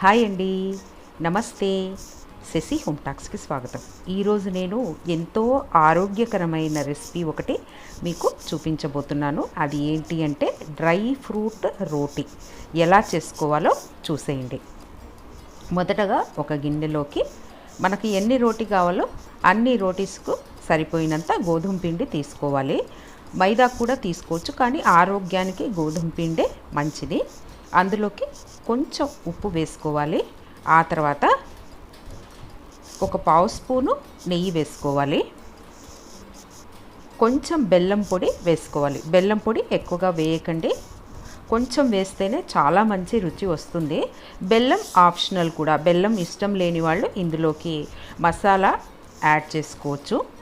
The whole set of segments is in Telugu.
హాయ్ అండి. నమస్తే. శశి హోమ్ టాక్స్కి స్వాగతం. ఈరోజు నేను ఎంతో ఆరోగ్యకరమైన రెసిపీ ఒకటి మీకు చూపించబోతున్నాను. అది ఏంటి అంటే డ్రై ఫ్రూట్ రోటీ. ఎలా చేసుకోవాలో చూసేయండి. మొదటగా ఒక గిన్నెలోకి మనకి ఎన్ని రోటీ కావాలో అన్ని రోటీస్కు సరిపోయినంత గోధుమ పిండి తీసుకోవాలి. మైదా కూడా తీసుకోవచ్చు కానీ ఆరోగ్యానికి గోధుమ పిండే మంచిది. అందులోకి కొంచెం ఉప్పు వేసుకోవాలి. ఆ తర్వాత ఒక పావు స్పూను నెయ్యి వేసుకోవాలి. కొంచెం బెల్లం పొడి వేసుకోవాలి. బెల్లం పొడి ఎక్కువగా వేయకండి. కొంచెం వేస్తేనే చాలా మంచి రుచి వస్తుంది. బెల్లం ఆప్షనల్ కూడా. బెల్లం ఇష్టం లేని వాళ్ళు ఇందులోకి మసాలా యాడ్ చేసుకోవచ్చు.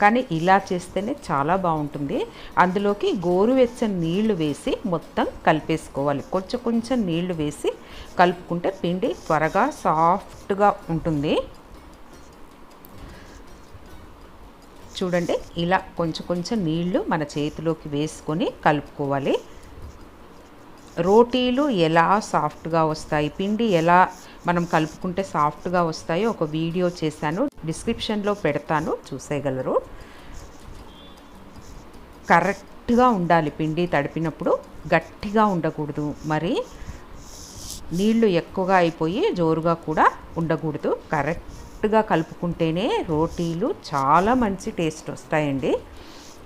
కానీ ఇలా చేస్తేనే చాలా బాగుంటుంది. అందులోకి గోరువెచ్చని నీళ్ళు వేసి మొత్తం కలిపేసుకోవాలి. కొంచెం కొంచెం నీళ్ళు వేసి కలుపుకుంటే పిండి త్వరగా సాఫ్ట్గా ఉంటుంది. చూడండి ఇలా కొంచెం కొంచెం నీళ్ళు మన చేతిలోకి వేసుకొని కలుపుకోవాలి. రోటీలు ఎలా సాఫ్ట్గా వస్తాయి? పిండి ఎలా మనం కలుపుకుంటే సాఫ్ట్గా వస్తాయి. ఒక వీడియో చేశాను. డిస్క్రిప్షన్లో పెడతాను. చూసేయగలరు. కరెక్ట్గా ఉండాలి పిండి తడిపినప్పుడు. గట్టిగా ఉండకూడదు. మరి నీళ్ళు ఎక్కువగా అయిపోయి జోరుగా కూడా ఉండకూడదు. కరెక్ట్గా కలుపుకుంటేనే రోటీలు చాలా మంచి టేస్ట్ వస్తాయండి.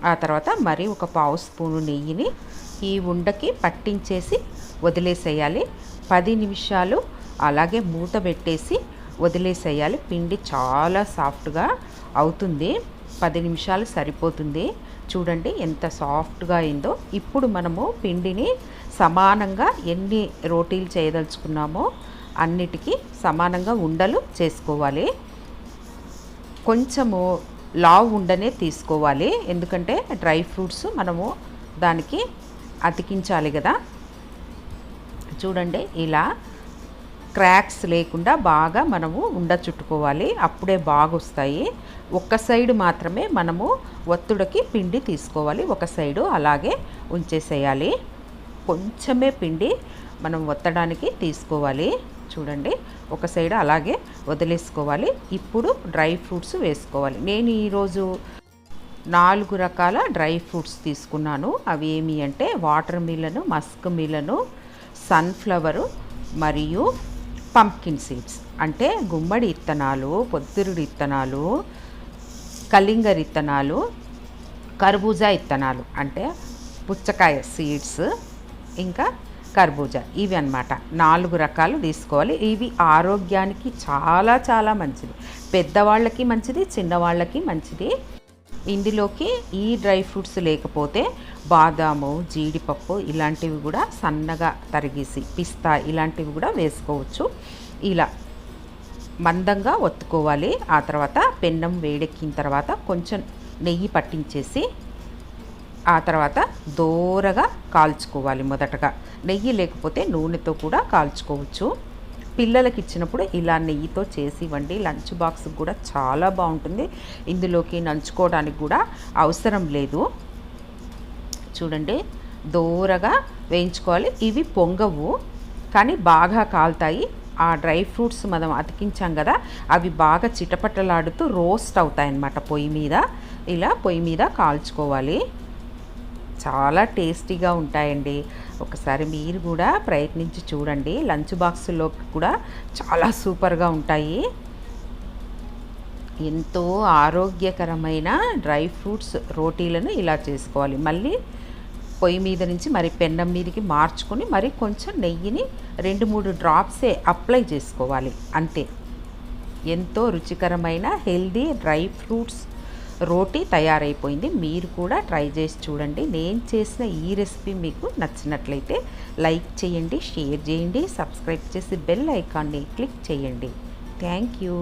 ఆ తర్వాత మరి ఒక పావు స్పూను నెయ్యిని ఈ ఉండకి పట్టించేసి వదిలేసేయాలి. పది నిమిషాలు అలాగే మూత పెట్టేసి వదిలేసేయాలి. పిండి చాలా సాఫ్ట్గా అవుతుంది. పది నిమిషాలు సరిపోతుంది. చూడండి ఎంత సాఫ్ట్గా అయిందో. ఇప్పుడు మనము పిండిని సమానంగా ఎన్ని రోటీలు చేయదలుచుకున్నామో అన్నిటికీ సమానంగా ఉండలు చేసుకోవాలి. కొంచెము లావు ఉండనే తీసుకోవాలి. ఎందుకంటే డ్రై ఫ్రూట్స్ మనము దానికి అతికించాలి కదా. చూడండి ఇలా క్రాక్స్ లేకుండా బాగా మనము ఉండ చుట్టుకోవాలి. అప్పుడే బాగొస్తాయి. ఒక్క సైడ్ మాత్రమే మనము ఒత్తుడికి పిండి తీసుకోవాలి. ఒక సైడు అలాగే ఉంచేసేయాలి. కొంచెమే పిండి మనం ఒత్తడానికి తీసుకోవాలి. చూడండి. ఒక సైడ్ అలాగే వదిలేసుకోవాలి. ఇప్పుడు డ్రై ఫ్రూట్స్ వేసుకోవాలి. నేను ఈరోజు నాలుగు రకాల డ్రై ఫ్రూట్స్ తీసుకున్నాను. అవి ఏమి అంటే వాటర్ మిలను మస్క్ మిలను సన్ఫ్లవరు మరియు పంప్కిన్ సీడ్స్ అంటే గుమ్మడి ఇత్తనాలు పొద్దురుడి ఇత్తనాలు కలింగర్ ఇత్తనాలు కర్బూజా ఇత్తనాలు. అంటే పుచ్చకాయ సీడ్స్ ఇంకా కర్బూజా. ఇవి అన్నమాట. నాలుగు రకాలు తీసుకోవాలి. ఇవి ఆరోగ్యానికి చాలా చాలా మంచిది. పెద్దవాళ్ళకి మంచిది చిన్నవాళ్ళకి మంచిది. ఇందులోకి ఈ డ్రై ఫ్రూట్స్ లేకపోతే బాదాము జీడిపప్పు ఇలాంటివి కూడా సన్నగా తరిగేసి పిస్తా ఇలాంటివి కూడా వేసుకోవచ్చు. ఇలా మందంగా ఒత్తుకోవాలి. ఆ తర్వాత పెన్నం వేడెక్కిన తర్వాత కొంచెం నెయ్యి పట్టించేసి ఆ తర్వాత దోరగా కాల్చుకోవాలి మొదటగా. నెయ్యి లేకపోతే నూనెతో కూడా కాల్చుకోవచ్చు. పిల్లలకి ఇచ్చినప్పుడు ఇలా నెయ్యితో చేసి ఇవ్వండి. లంచ్ బాక్స్ కూడా చాలా బాగుంటుంది. ఇందులోకి నంచుకోవడానికి కూడా అవసరం లేదు. చూడండి దూరగా వేయించుకోవాలి. ఇవి పొంగవు కానీ బాగా కాలుతాయి. ఆ డ్రై ఫ్రూట్స్ మనం అతికించాం కదా అవి బాగా చిటపటలాడుతూ రోస్ట్ అవుతాయి అన్నమాట పొయ్యి మీద. ఇలా పొయ్యి మీద కాల్చుకోవాలి. చాలా టేస్టీగా ఉంటాయండి. ఒకసారి మీరు కూడా ప్రయత్నించి చూడండి. లంచ్ బాక్స్లో కూడా చాలా సూపర్గా ఉంటాయి. ఎంతో ఆరోగ్యకరమైన డ్రై ఫ్రూట్స్ రోటీలను ఇలా చేసుకోవాలి. మళ్ళీ పొయ్యి మీద నుంచి మరి పెన్నం మీదకి మార్చుకొని మరి కొంచెం నెయ్యిని రెండు మూడు డ్రాప్సే అప్లై చేసుకోవాలి. అంతే. ఎంతో రుచికరమైన హెల్దీ డ్రై ఫ్రూట్స్ రోటీ తయారైపోయింది. మీరు కూడా ట్రై చేసి చూడండి. నేను చేసిన ఈ రెసిపీ మీకు నచ్చినట్లయితే లైక్ చేయండి షేర్ చేయండి సబ్స్క్రైబ్ చేసి బెల్ ఐకాన్ని క్లిక్ చేయండి. Thank you.